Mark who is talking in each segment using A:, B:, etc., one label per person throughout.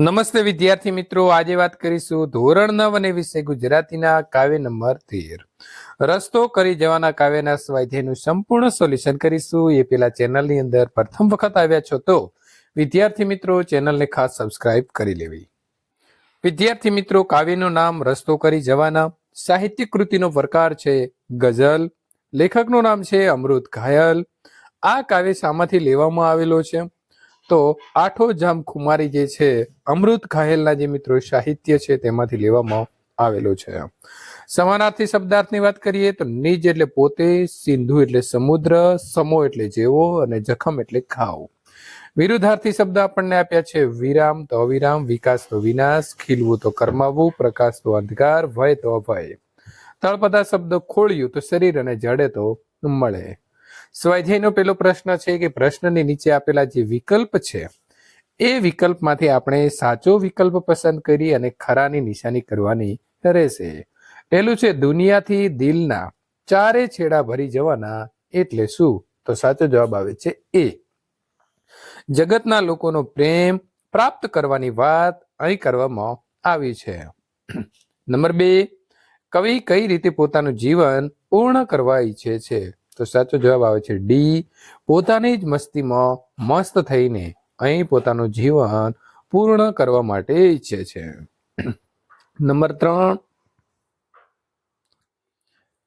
A: નમસ્તે વિદ્યાર્થી મિત્રો, આજે વાત કરીશું ધોરણ નવ અને વિષય ગુજરાતીના કાવ્ય નંબર તેર. રસ્તો કરી જવાના કાવ્યના સ્વાધ્યાયનું સંપૂર્ણ સોલ્યુશન કરીશું. એ પેલા ચેનલની અંદર પ્રથમ વખત આવ્યા છો તો વિદ્યાર્થી મિત્રો, ચેનલને ખાસ સબસ્ક્રાઇબ કરી લેવી. વિદ્યાર્થી મિત્રો, કાવ્યનું નામ રસ્તો કરી જવાના. સાહિત્ય કૃતિનો પ્રકાર છે ગઝલ. લેખકનું નામ છે અમૃત ઘાયલ. આ કાવ્ય શામાંથી લેવામાં આવેલો છે. તો આઠો જામ ખુમારી જે છે, અમૃત ઘાયલના જે મિત્રો સાહિત્ય છે તેમાંથી લેવામાં આવેલો છે. સમાનાર્થી શબ્દાર્થની વાત કરીએ તો નિજ એટલે પોતે, સિંધુ એટલે સમુદ્ર, સમો એટલે જેવો અને જખમ એટલે ખાવ વિરુદ્ધાર્થી શબ્દ આપણને આપ્યા છે વિરામ તો અવિરામ, વિકાસ તો વિનાશ, ખીલવું તો કરમાવવું, પ્રકાશ તો અંધકાર, ભય તો અભય. તળપદા શબ્દ ખોળ્યું તો શરીર અને જડે તો મળે. સ્વાધ્યાયનો પેલો પ્રશ્ન છે કે પ્રશ્નની નીચે આપેલા જે વિકલ્પ છે, એ વિકલ્પમાંથી આપણે સાચો વિકલ્પ પસંદ કરી અને ખરાની નિશાની કરવાની રહેશે. પહેલું છે, દુનિયાથી દિલના ચારે છેડા ભરી જવાના એટલે શું? તો સાચો જવાબ આવે છે એ. જગતના લોકોનો પ્રેમ પ્રાપ્ત કરવાની વાત અહીં કરવામાં આવી છે. નંબર બે, કવિ કઈ રીતે પોતાનું જીવન પૂર્ણ કરવા ઈચ્છે છે? તો સાચો જવાબ આવે છે ડી. પોતાની જ મસ્તીમાં મસ્ત થઈને અહીં પોતાનું જીવન પૂર્ણ કરવા માટે ઈચ્છે છે. નંબર ત્રણ.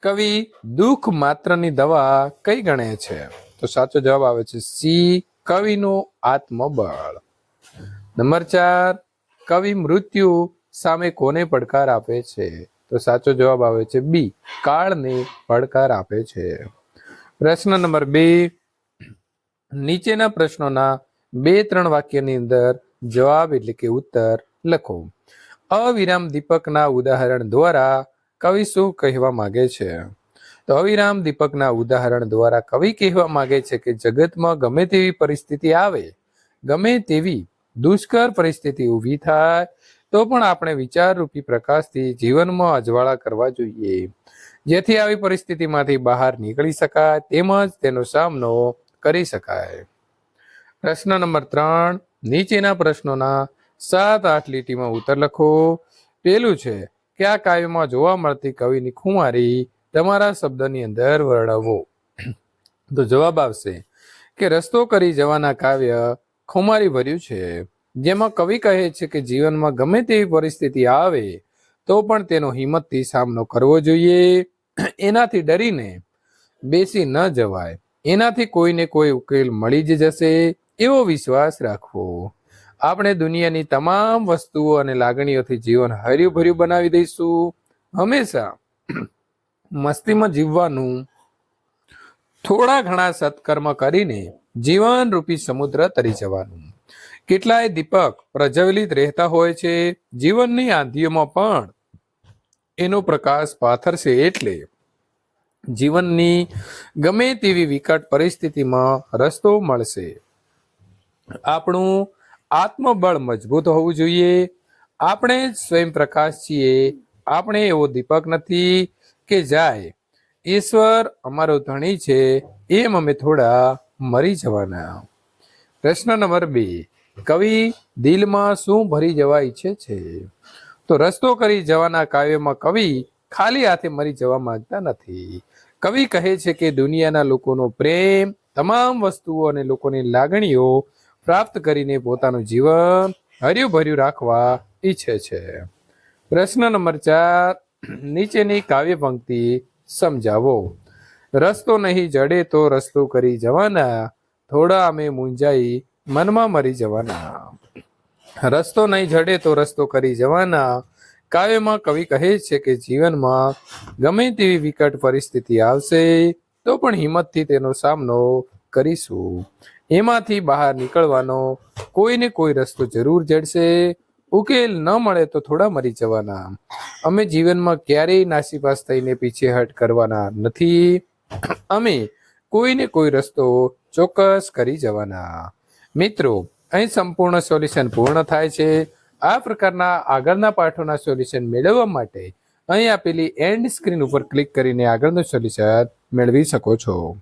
A: કવિ દુઃખ માત્રની દવા કઈ ગણે છે? તો સાચો જવાબ આવે છે સી, કવિનું આત્મબળ. નંબર ચાર. કવિ મૃત્યુ સામે કોને પડકાર આપે છે? તો સાચો જવાબ આવે છે બી, કાળને પડકાર આપે છે. પ્રશ્ન નંબર બે. નીચેના પ્રશ્નોના બે ત્રણ વાક્યની અંદર જવાબ એટલે કે ઉત્તર લખો. અવિરામ દીપકના ઉદાહરણ દ્વારા કવિ શું કહેવા માંગે છે? તો અવિરામ દીપકના ઉદાહરણ દ્વારા કવિ કહેવા માંગે છે કે જગતમાં ગમે તેવી પરિસ્થિતિ આવે, ગમે તેવી દુષ્કર પરિસ્થિતિ ઊભી થાય તો પણ આપણે વિચારરૂપી પ્રકાશથી જીવનમાં અજવાળા કરવા જોઈએ. જેથી આવી પરિસ્થિતિમાંથી બહાર નીકળી શકાય તેમજ તેનો સામનો કરી શકાય. પ્રશ્ન નંબર ત્રણ, નીચેના પ્રશ્નોના સાત આઠ લીટીમાં ઉત્તર લખો. પેલું છે કે આ કાવ્યમાં જોવા મળતી કવિની ખુમારી તમારા શબ્દની અંદર વર્ણવો? તો જવાબ આવશે કે, રસ્તો કરી જવાના કાવ્ય ખુમારી ભર્યું છે. જેમાં કવિ કહે છે કે જીવનમાં ગમે તેવી પરિસ્થિતિ આવે, તો પણ તેનો હિંમતથી સામનો કરવો જોઈએ. એનાથી ડરીને બેસી ન જવાય. એનાથી કોઈને કોઈ ઉકેલ મળી જ જશે એવો વિશ્વાસ રાખવો. આપણે દુનિયાની તમામ વસ્તુઓ અને લાગણીઓથી જીવન હર્યું ભર્યું બનાવી દઈશું. હંમેશા મસ્તીમાં જીવવાનું થોડા ઘણા સત્કર્મ કરીને જીવન રૂપી સમુદ્ર તરી જવાનું. કેટલાય દીપક પ્રજ્વલિત રહેતા હોય છે જીવનની આંધીઓમાં પણ. એનો પ્રકાશ પાથરશે એટલે જીવનની ગમે તેવી વિકટ પરિસ્થિતિમાં રસ્તો મળશે. આપણું આત્મબળ મજબૂત હોવું જોઈએ. આપણે સ્વયં પ્રકાશ છીએ. આપણે એવો દીપક નથી કે જાય, ઈશ્વર અમારો ધણી છે, એમ અમે થોડા મરી જવાના. પ્રશ્ન નંબર બે. કવિ દિલમાં શું ભરી જવા ઈચ્છે છે? તો રસ્તો કરી જવાના કાવ્યમાં કવિ ખાલી હાથે મરી જવા માંગતા નથી. કવિ કહે છે કે દુનિયાના લોકોનો પ્રેમ, તમામ વસ્તુઓ અને લોકોની લાગણીઓ પ્રાપ્ત કરીને પોતાનું જીવન હર્યું ભર્યું રાખવા ઈચ્છે છે. પ્રશ્ન નંબર ચાર, નીચેની કાવ્ય પંક્તિ સમજાવો. રસ્તો નહીં જડે તો રસ્તો કરી જવાના, થોડા અમે મૂંઝાઈ મનમાં મરી જવાના. રસ્તો નહીં જડે તો રસ્તો કરી જવાના. કાવ્યમાં કવિ કહે છે કે જીવનમાં ગમે તેવી વિકટ પરિસ્થિતિ આવશે, તો પણ હિંમતથી તેનો સામનો કરીશું. એમાંથી બહાર નીકળવાનો કોઈને કોઈ રસ્તો જરૂર જડશે. ઉકેલ ન મળે તો થોડા મરી જવાના. અમે જીવનમાં ક્યારેય નાસીપાસ થઈને પીછેહટ કરવાના નથી. અમે કોઈને કોઈ રસ્તો ચોક્કસ કરી જવાના. મિત્રો, અહીં સંપૂર્ણ સોલ્યુશન પૂર્ણ થાય છે. આ પ્રકારના આગળના પાઠોના સોલ્યુશન મેળવવા માટે અહીં આપેલી એન્ડ સ્ક્રીન ઉપર ક્લિક કરીને આગળનું સોલ્યુશન મેળવી શકો છો.